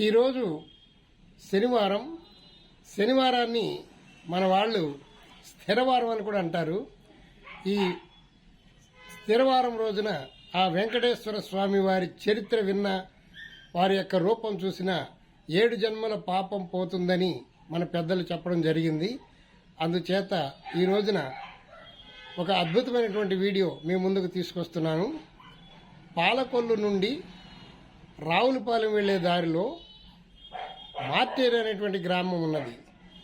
ఈరోజు శనివారం. శనివారాన్ని మన వాళ్ళు స్థిరవారం అని కూడా అంటారు. ఈ స్థిరవారం రోజున ఆ వెంకటేశ్వర స్వామి వారి చరిత్ర విన్న వారి యొక్క రూపం చూసిన ఏడు జన్మల పాపం పోతుందని మన పెద్దలు చెప్పడం జరిగింది. అందుచేత ఈ రోజున ఒక అద్భుతమైనటువంటి వీడియో మీ ముందుకు తీసుకొస్తున్నాను. పాలకొల్లు నుండి రావులపాలెం వెళ్ళే దారిలో మార్టేరు అనేటువంటి గ్రామం ఉన్నది.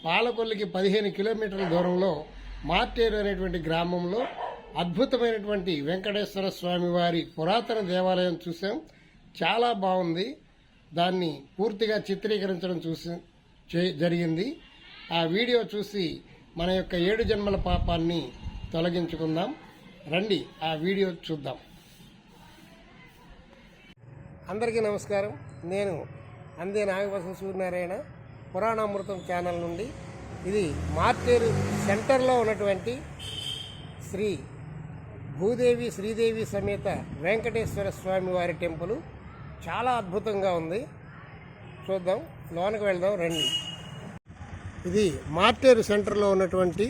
పాలకొల్లికి పదిహేను కిలోమీటర్ల దూరంలో మార్టేరు అనేటువంటి గ్రామంలో అద్భుతమైనటువంటి వెంకటేశ్వర స్వామి వారి పురాతన దేవాలయం చూసాం. చాలా బాగుంది. దాన్ని పూర్తిగా చిత్రీకరించడం చూసి జరిగింది. ఆ వీడియో చూసి మన యొక్క ఏడు జన్మల పాపాన్ని తొలగించుకుందాం. రండి ఆ వీడియో చూద్దాం. అందరికీ నమస్కారం. నేను అందే నాగవసం సూర్యనారాయణ పురాణామృతం ఛానల్ నుండి. ఇది మార్చేరు సెంటర్లో ఉన్నటువంటి శ్రీ భూదేవి శ్రీదేవి సమేత వెంకటేశ్వర స్వామి వారి టెంపుల్. చాలా అద్భుతంగా ఉంది. చూద్దాం లోనకు వెళ్దాం రండి. ఇది మార్టేరు సెంటర్లో ఉన్నటువంటి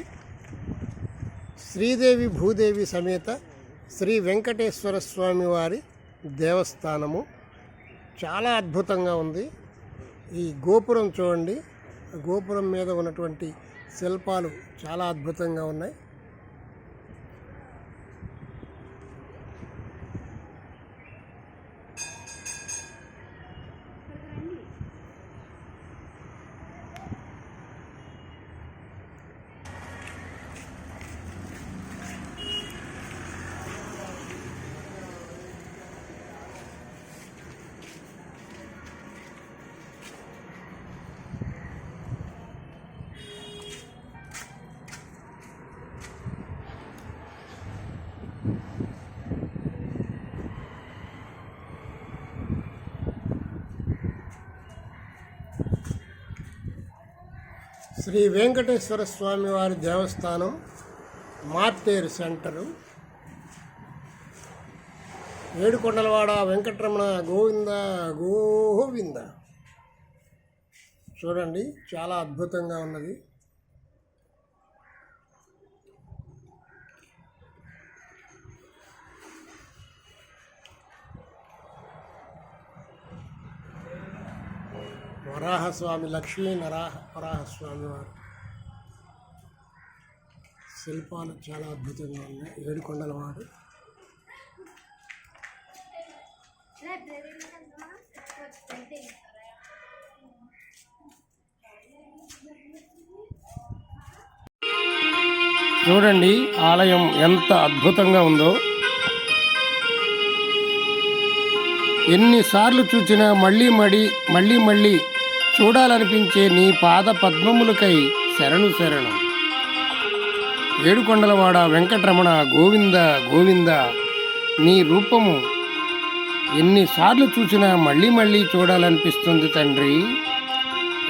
శ్రీదేవి భూదేవి సమేత శ్రీ వెంకటేశ్వర స్వామి వారి దేవస్థానము. చాలా అద్భుతంగా ఉంది. ఈ గోపురం చూడండి. గోపురం మీద ఉన్నటువంటి శిల్పాలు చాలా అద్భుతంగా ఉన్నాయి. శ్రీ వెంకటేశ్వర స్వామి వారి దేవస్థానం మార్తేరు సెంటరు. ఏడుకొండలవాడ వెంకటరమణ గోవింద గోవింద. చూడండి చాలా అద్భుతంగా ఉన్నది. వరాహస్వామి లక్ష్మీ నరాహ వరాహస్వామి వారు. శిల్పాలు చాలా అద్భుతంగా ఉన్నాయి. ఏడుకొండల వాడు. చూడండి ఆలయం ఎంత అద్భుతంగా ఉందో. ఎన్నిసార్లు చూసినా మళ్ళీ మడి మళ్ళీ మళ్ళీ చూడాలనిపించే నీ పాద పద్మములకై శరణు శరణ. ఏడుకొండలవాడ వెంకటరమణ గోవింద గోవింద నీ రూపము ఎన్నిసార్లు చూసినా మళ్ళీ మళ్ళీ చూడాలనిపిస్తుంది తండ్రి.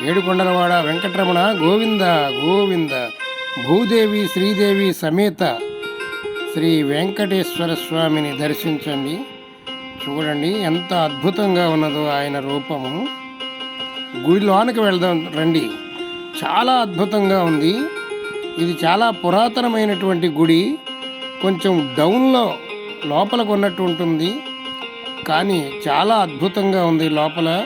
ఏడుకొండలవాడ వెంకటరమణ గోవింద గోవింద భూదేవి శ్రీదేవి సమేత శ్రీ వెంకటేశ్వర స్వామిని దర్శించండి. చూడండి ఎంత అద్భుతంగా ఉన్నదో ఆయన రూపము. గుడి లోనికి వెళ్దాం రండి. చాలా అద్భుతంగా ఉంది. ఇది చాలా పురాతనమైనటువంటి గుడి. కొంచెం డౌన్లో లోపలకు ఉన్నట్టు ఉంటుంది. కానీ చాలా అద్భుతంగా ఉంది లోపల.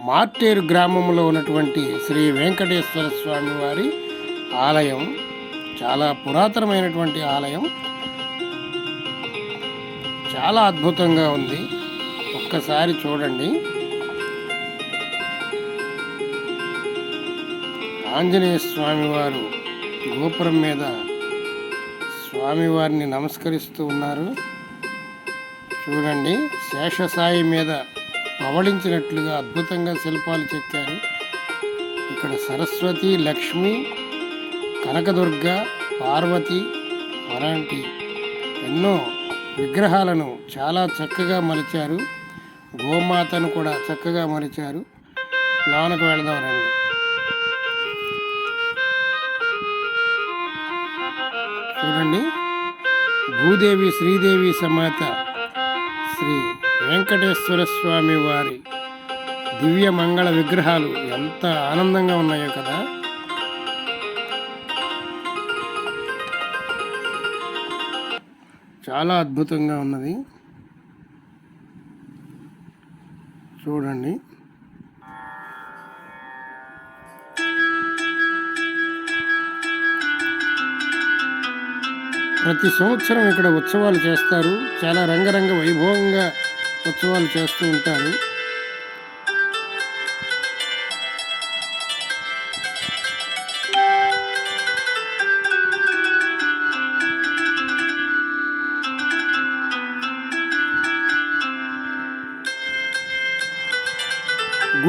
మార్టేరు గ్రామంలో ఉన్నటువంటి శ్రీ వెంకటేశ్వర స్వామి వారి ఆలయం. చాలా పురాతనమైనటువంటి ఆలయం. చాలా అద్భుతంగా ఉంది. ఒక్కసారి చూడండి. ఆంజనేయ స్వామివారు గోపురం మీద స్వామివారిని నమస్కరిస్తూ ఉన్నారు. చూడండి శేషసాయి మీద పవళించినట్లుగా అద్భుతంగా శిల్పాలు చెక్కారు. ఇక్కడ సరస్వతి లక్ష్మి కనకదుర్గ పార్వతి అలాంటి ఎన్నో విగ్రహాలను చాలా చక్కగా మలిచారు. గోమాతను కూడా చక్కగా మలిచారు. లోనకు వెళదాం రండి. చూడండి. భూదేవి శ్రీదేవి సమేత శ్రీ వెంకటేశ్వర స్వామి వారి దివ్య మంగళ విగ్రహాలు ఎంత ఆనందంగా ఉన్నాయో కదా. చాలా అద్భుతంగా ఉన్నది. చూడండి. ప్రతి సంవత్సరం ఇక్కడ ఉత్సవాలు చేస్తారు. చాలా రంగరంగ వైభవంగా ఉత్సవాలు చేస్తూ ఉంటారు.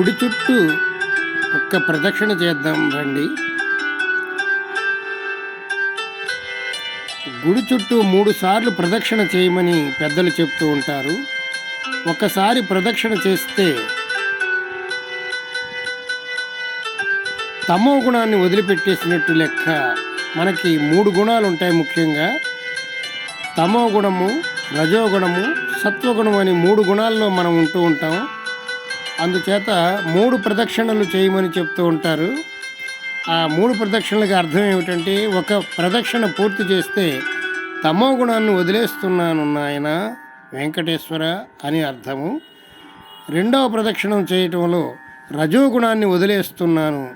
గుడి చుట్టూ ఒక్క ప్రదక్షిణ చేద్దాం రండి. గుడి చుట్టూ మూడు సార్లు ప్రదక్షిణ చేయమని పెద్దలు చెప్తూ ఉంటారు. ఒకసారి ప్రదక్షిణ చేస్తే తమో గుణాన్ని వదిలిపెట్టేసినట్టు లెక్క మనకి మూడు గుణాలు ఉంటాయి ముఖ్యంగా. తమో గుణము రజోగుణము సత్వగుణం అని మూడు గుణాల్లో మనం ఉంటూ ఉంటాం. అందుచేత మూడు ప్రదక్షిణలు చేయమని చెప్తూ ఉంటారు. ఆ మూడు ప్రదక్షిణలకు అర్థం ఏమిటంటే ఒక ప్రదక్షిణ పూర్తి చేస్తే తమో గుణాన్ని వదిలేస్తున్నాను నాయన వెంకటేశ్వర అని అర్థము. రెండవ ప్రదక్షిణం చేయటంలో రజోగుణాన్ని వదిలేస్తున్నాను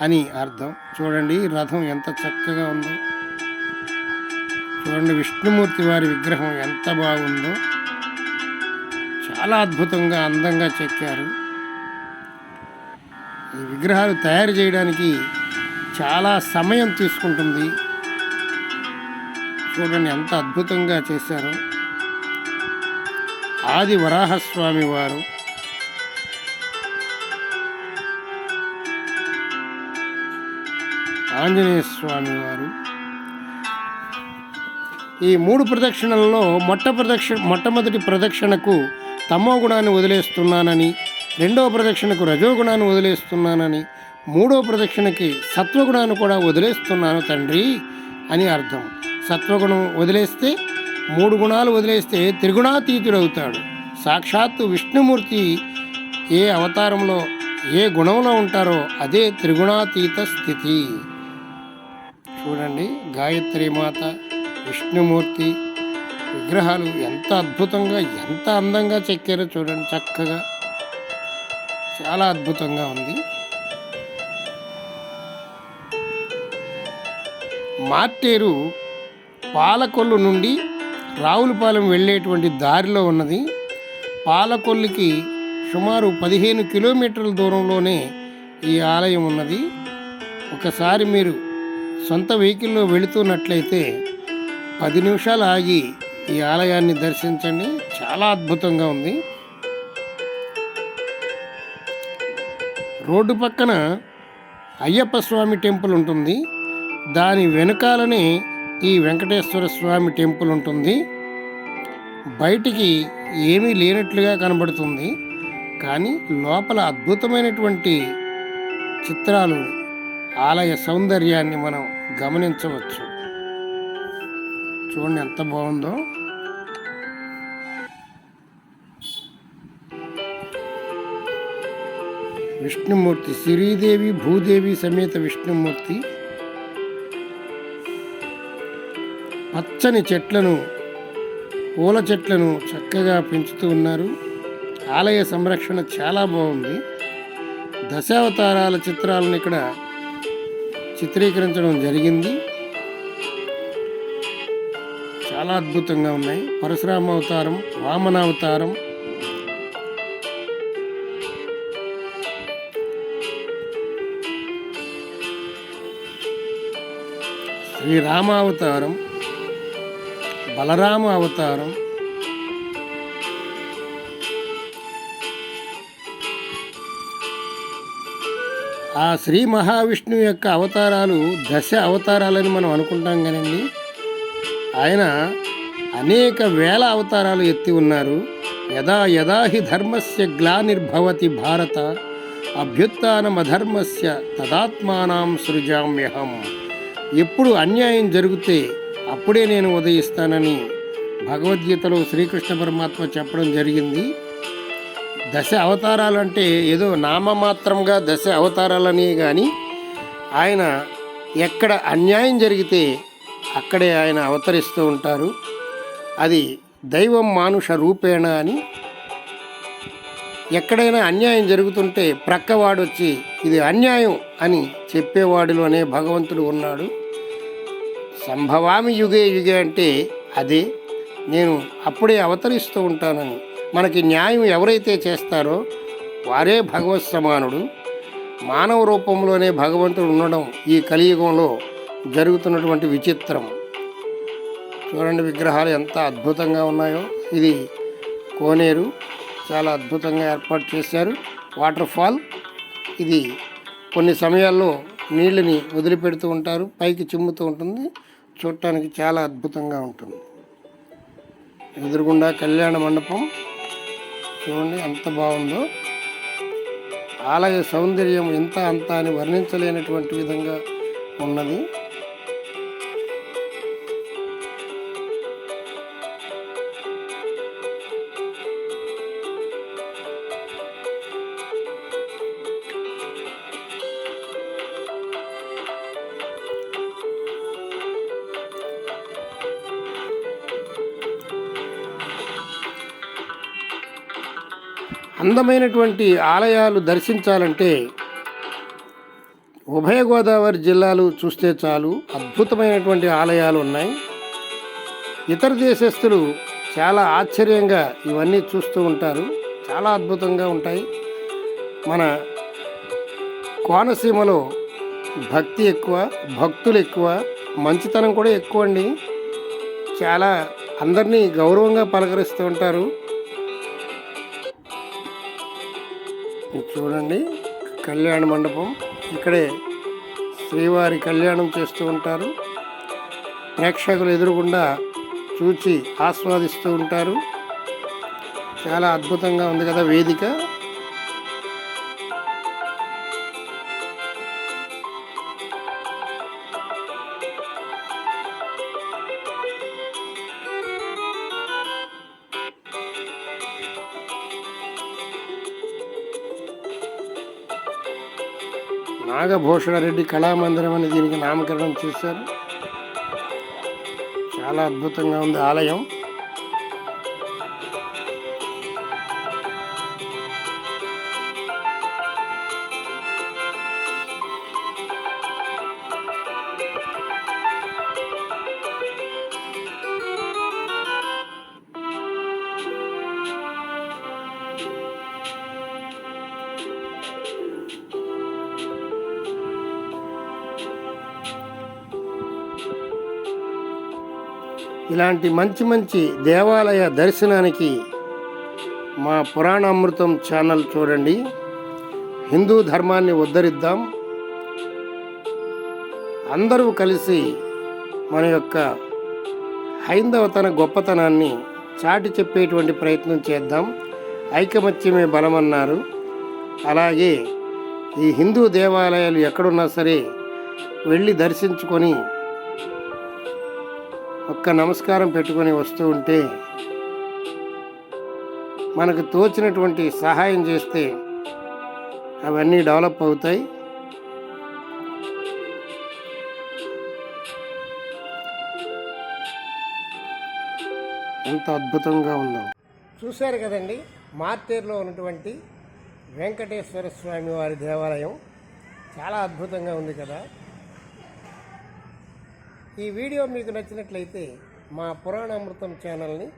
అని అర్థం. చూడండి రథం ఎంత చక్కగా ఉందో. చూడండి విష్ణుమూర్తి వారి విగ్రహం ఎంత బాగుందో. చాలా అద్భుతంగా అందంగా చెక్కారు. ఈ విగ్రహాలు తయారు చేయడానికి చాలా సమయం తీసుకుంటుంది. చూడండి ఎంత అద్భుతంగా చేశారు. ఆది వరాహస్వామి వారు. ఆంజనేయ స్వామి వారు. ఈ మూడు ప్రదక్షిణలలో మొట్ట ప్రదక్షిణ మొట్టమొదటి ప్రదక్షిణకు తమో గుణాన్ని వదిలేస్తున్నానని రెండవ ప్రదక్షిణకు రజోగుణాన్ని వదిలేస్తున్నానని మూడో ప్రదక్షిణకి సత్వగుణాన్ని కూడా వదిలేస్తున్నాను తండ్రి అని అర్థం. సత్వగుణం వదిలేస్తే మూడు గుణాలు వదిలేస్తే త్రిగుణాతీతుడవుతాడు. సాక్షాత్తు విష్ణుమూర్తి ఏ అవతారంలో ఏ గుణంలో ఉంటారో అదే త్రిగుణాతీత స్థితి. చూడండి గాయత్రి మాత విష్ణుమూర్తి విగ్రహాలు ఎంత అద్భుతంగా ఎంత అందంగా చెక్కారో చూడండి చక్కగా. చాలా అద్భుతంగా ఉంది. మార్టేరు పాలకొల్లు నుండి రావులపాలెం వెళ్ళేటువంటి దారిలో ఉన్నది. పాలకొల్లుకి సుమారు పదిహేను కిలోమీటర్ల దూరంలోనే ఈ ఆలయం ఉన్నది. ఒకసారి మీరు సొంత వెహికల్లో వెళుతున్నట్లయితే పది నిమిషాలు ఆగి ఈ ఆలయాన్ని దర్శించండి. చాలా అద్భుతంగా ఉంది. రోడ్డు పక్కన అయ్యప్ప స్వామి టెంపుల్ ఉంటుంది. దాని వెనుకాలనే ఈ వెంకటేశ్వర స్వామి టెంపుల్ ఉంటుంది. బయటికి ఏమీ లేనట్లుగా కనబడుతుంది. కానీ లోపల అద్భుతమైనటువంటి చిత్రాలు ఆలయ సౌందర్యాన్ని మనం గమనించవచ్చు. చూడండి ఎంత బాగుందో. విష్ణుమూర్తి శ్రీదేవి భూదేవి సమేత విష్ణుమూర్తి. పచ్చని చెట్లను పూల చెట్లను చక్కగా పెంచుతూ ఉన్నారు. ఆలయ సంరక్షణ చాలా బాగుంది. దశావతారాల చిత్రాలను ఇక్కడ చిత్రీకరించడం జరిగింది. చాలా అద్భుతంగా ఉన్నాయి. పరశురామ అవతారం వామనావతారం. అవతారం శ్రీరామ అవతారం బలరామ అవతారం ఆ శ్రీ మహావిష్ణువు యొక్క అవతారాలు దశ అవతారాలని మనం అనుకుంటాం కానండి ఆయన అనేక వేల అవతారాలు ఎత్తి ఉన్నారు. యదా యదా హి ధర్మస్య గ్లానిర్భవతి భారత అభ్యుత్నమధర్మస్య తదాత్మానం సృజామ్యహం. ఎప్పుడు అన్యాయం జరిగితే అప్పుడే నేను ఉదయిస్తానని భగవద్గీతలో శ్రీకృష్ణ పరమాత్మ చెప్పడం జరిగింది. దశ అవతారాలంటే ఏదో నామమాత్రంగా దశ అవతారాలని కానీ ఆయన ఎక్కడ అన్యాయం జరిగితే అక్కడే ఆయన అవతరిస్తూ ఉంటారు. అది దైవం మానుష రూపేణ అని. ఎక్కడైనా అన్యాయం జరుగుతుంటే ప్రక్కవాడు వచ్చి ఇది అన్యాయం అని చెప్పేవాడిలోనే భగవంతుడు ఉన్నాడు. సంభవామి యుగే యుగే అంటే అదే. నేను అప్పుడే అవతరిస్తూ ఉంటానని. మనకి న్యాయం ఎవరైతే చేస్తారో వారే భగవత్ సమానుడు మానవ రూపంలోనే భగవంతుడు ఉండడం ఈ కలియుగంలో జరుగుతున్నటువంటి విచిత్రం. చూడండి విగ్రహాలు ఎంత అద్భుతంగా ఉన్నాయో. ఇది కోనేరు చాలా అద్భుతంగా ఏర్పాటు చేశారు. Water fall. ఇది కొన్ని సమయాల్లో నీళ్ళని వదిలిపెడుతూ ఉంటారు. పైకి చిమ్ముతూ ఉంటుంది. చూడటానికి చాలా అద్భుతంగా ఉంటుంది. ఎదురుగుండా కళ్యాణ మండపం. చూడండి ఎంత బాగుందో. ఆలయ సౌందర్యం ఎంత అంత అని వర్ణించలేనటువంటి విధంగా ఉన్నది. అందమైనటువంటి ఆలయాలు దర్శించాలంటే ఉభయ గోదావరి జిల్లాలు చూస్తే చాలు అద్భుతమైనటువంటి ఆలయాలు ఉన్నాయి. ఇతర దేశస్తులు చాలా ఆశ్చర్యంగా ఇవన్నీ చూస్తూ ఉంటారు. చాలా అద్భుతంగా ఉంటాయి. మన కోనసీమలో భక్తి ఎక్కువ భక్తులు ఎక్కువ మంచితనం కూడా ఎక్కువ అండి చాలా అందరినీ గౌరవంగా పలకరిస్తూ ఉంటారు. చూడండి. కళ్యాణ మండపం. ఇక్కడే శ్రీవారి కళ్యాణం చేస్తూ ఉంటారు. ప్రేక్షకులు ఎదురుగుండా చూచి ఆస్వాదిస్తూ ఉంటారు. చాలా అద్భుతంగా ఉంది కదా వేదిక. నాగభూషణరెడ్డి కళామందిరం అని దీనికి నామకరణం చేశారు. చాలా అద్భుతంగా ఉంది ఆలయం. ఇలాంటి మంచి మంచి దేవాలయ దర్శనానికి మా పురాణామృతం ఛానల్ చూడండి. హిందూ ధర్మాన్ని ఉద్ధరిద్దాం. అందరూ కలిసి మన యొక్క హైందవతన గొప్పతనాన్ని చాటి చెప్పేటువంటి ప్రయత్నం చేద్దాం. ఐకమత్యమే బలమన్నారు. అలాగే ఈ హిందూ దేవాలయాలు ఎక్కడున్నా సరే వెళ్ళి దర్శించుకొని ఒక్క నమస్కారం పెట్టుకొని వస్తూ ఉంటే మనకు తోచినటువంటి సహాయం చేస్తే అవన్నీ డెవలప్ అవుతాయి. ఎంత అద్భుతంగా ఉందో. చూశారు కదండి మార్తేరులో ఉన్నటువంటి వెంకటేశ్వర స్వామి వారి దేవాలయం. చాలా అద్భుతంగా ఉంది కదా. ఈ వీడియో మీకు నచ్చినట్లయితే మా పురాణామృతం ఛానల్ని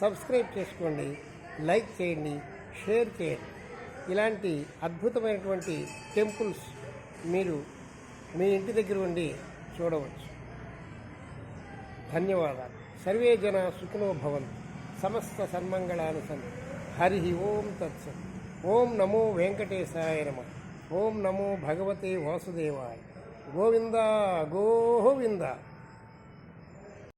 సబ్స్క్రైబ్ చేసుకోండి లైక్ చేయండి షేర్ చేయండి. ఇలాంటి అద్భుతమైనటువంటి టెంపుల్స్ మీరు మీ ఇంటి దగ్గర ఉండి చూడవచ్చు. ధన్యవాదాలు. సర్వే జన సుఖినో భవంతు. సమస్త సన్మంగళాను సంతు హరి ఓం తత్స ఓం నమో వెంకటేశాయ నమ. ఓం నమో భగవతే వాసుదేవాయ. గోవింద గోవింద.